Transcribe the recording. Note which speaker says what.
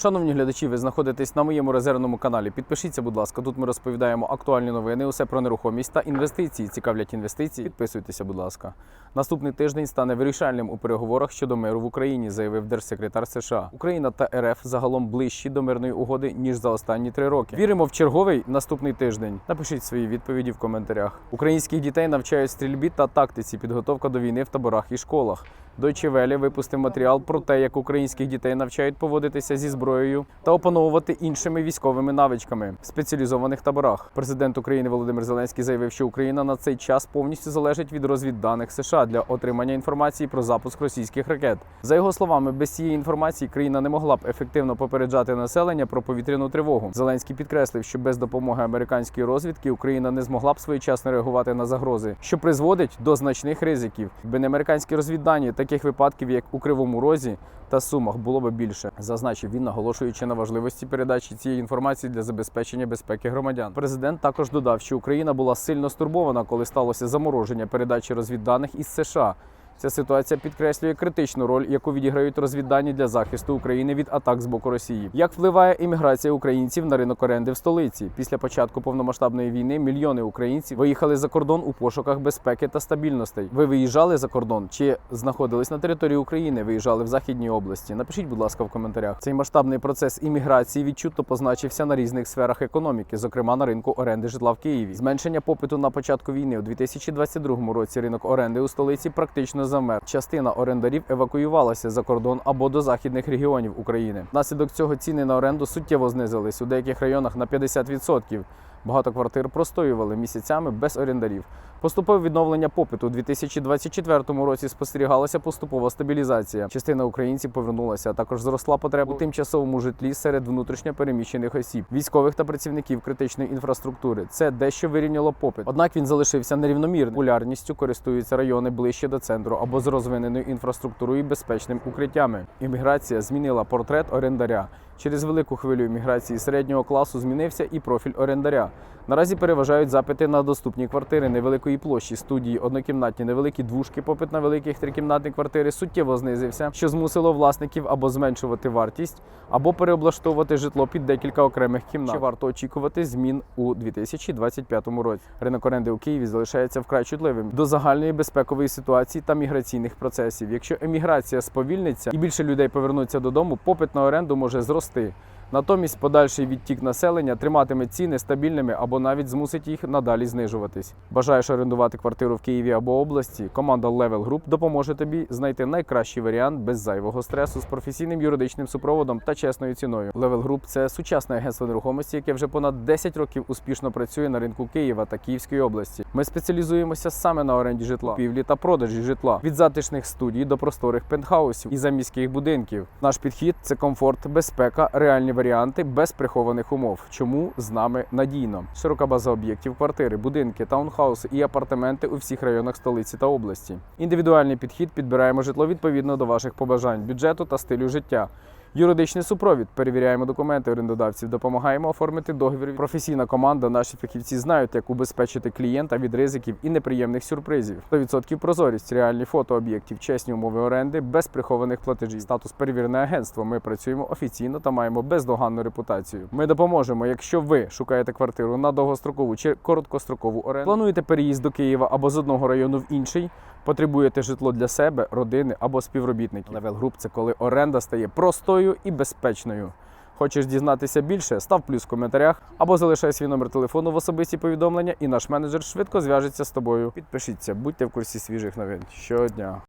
Speaker 1: Шановні глядачі, ви знаходитесь на моєму резервному каналі. Підпишіться, будь ласка. Тут ми розповідаємо актуальні новини, усе про нерухомість та інвестиції. Цікавлять інвестиції. Підписуйтеся, будь ласка. Наступний тиждень стане вирішальним у переговорах щодо миру в Україні, заявив держсекретар США. Україна та РФ загалом ближчі до мирної угоди ніж за останні три роки. Віримо в черговий наступний тиждень. Напишіть свої відповіді в коментарях. Українських дітей навчають стрільбі та тактиці, підготовка до війни в таборах і школах. Deutsche Welle випустив матеріал про те, як українських дітей навчають поводитися зі зброєю та опановувати іншими військовими навичками в спеціалізованих таборах. Президент України Володимир Зеленський заявив, що Україна на цей час повністю залежить від розвідданих США для отримання інформації про запуск російських ракет. За його словами, без цієї інформації країна не могла б ефективно попереджати населення про повітряну тривогу. Зеленський підкреслив, що без допомоги американської розвідки Україна не змогла б своєчасно реагувати на загрози, що призводить до значних ризиків. Якби не американські розвіддані, таких випадків, як у Кривому Розі та Сумах, було б більше, зазначив він, наголошуючи на важливості передачі цієї інформації для забезпечення безпеки громадян. Президент також додав, що Україна була сильно стурбована, коли сталося замороження передачі розвідданих із США. Ця ситуація підкреслює критичну роль, яку відіграють розвіддані для захисту України від атак з боку Росії. Як впливає імміграція українців на ринок оренди в столиці? Після початку повномасштабної війни мільйони українців виїхали за кордон у пошуках безпеки та стабільностей. Ви виїжджали за кордон чи знаходились на території України? Виїжджали в західній області? Напишіть, будь ласка, в коментарях. Цей масштабний процес імміграції відчутно позначився на різних сферах економіки, зокрема на ринку оренди житла в Києві. Зменшення попиту на початку війни у 2022 році ринок оренди у столиці практично замер. Частина орендарів евакуювалася за кордон або до західних регіонів України. Внаслідок цього ціни на оренду суттєво знизились у деяких районах на 50%. Багато квартир простоювали місяцями без орендарів. Поступове відновлення попиту у 2024 році спостерігалася поступова стабілізація. Частина українців повернулася, а також зросла потреба у тимчасовому житлі серед внутрішньо переміщених осіб, військових та працівників критичної інфраструктури. Це дещо вирівняло попит. Однак він залишився нерівномірним. Популярністю користуються райони ближче до центру або з розвиненою інфраструктурою і безпечними укриттями. Імміграція змінила портрет орендаря. Через велику хвилю імміграції середнього класу змінився і профіль орендаря. Наразі переважають запити на доступні квартири невеликої площі, студії, однокімнатні, невеликі двушки. Попит на великих трикімнатні квартири суттєво знизився, що змусило власників або зменшувати вартість, або переоблаштовувати житло під декілька окремих кімнат. Ще варто очікувати змін у 2025 році. Ринок оренди у Києві залишається вкрай чутливим до загальної безпекової ситуації та міграційних процесів. Якщо еміграція сповільниться і більше людей повернуться додому, попит на оренду може зрости. 对。Натомість подальший відтік населення триматиме ціни стабільними або навіть змусить їх надалі знижуватись. Бажаєш орендувати квартиру в Києві або області? Команда Level Group допоможе тобі знайти найкращий варіант без зайвого стресу з професійним юридичним супроводом та чесною ціною. Level Group – це сучасне агентство нерухомості, яке вже понад 10 років успішно працює на ринку Києва та Київської області. Ми спеціалізуємося саме на оренді житла, купівлі та продажі житла від затишних студій до просторих пентхаусів і заміських будинків. Наш підхід це комфорт, безпека, реальні варіанти без прихованих умов. Чому з нами надійно? Широка база об'єктів, квартири, будинки, таунхауси і апартаменти у всіх районах столиці та області. Індивідуальний підхід підбираємо житло відповідно до ваших побажань, бюджету та стилю життя. Юридичний супровід. Перевіряємо документи орендодавців, допомагаємо оформити договір. Професійна команда. Наші фахівці знають, як убезпечити клієнта від ризиків і неприємних сюрпризів. 100% прозорість, реальні фото об'єктів, чесні умови оренди, без прихованих платежів. Статус перевірене агентство. Ми працюємо офіційно та маємо бездоганну репутацію. Ми допоможемо, якщо ви шукаєте квартиру на довгострокову чи короткострокову оренду. Плануєте переїзд до Києва або з одного району в інший. Потребуєте житло для себе, родини або співробітників. Level Group – це коли оренда стає простою і безпечною. Хочеш дізнатися більше? Став плюс в коментарях або залишай свій номер телефону в особисті повідомлення, і наш менеджер швидко зв'яжеться з тобою. Підпишіться, будьте в курсі свіжих новин щодня.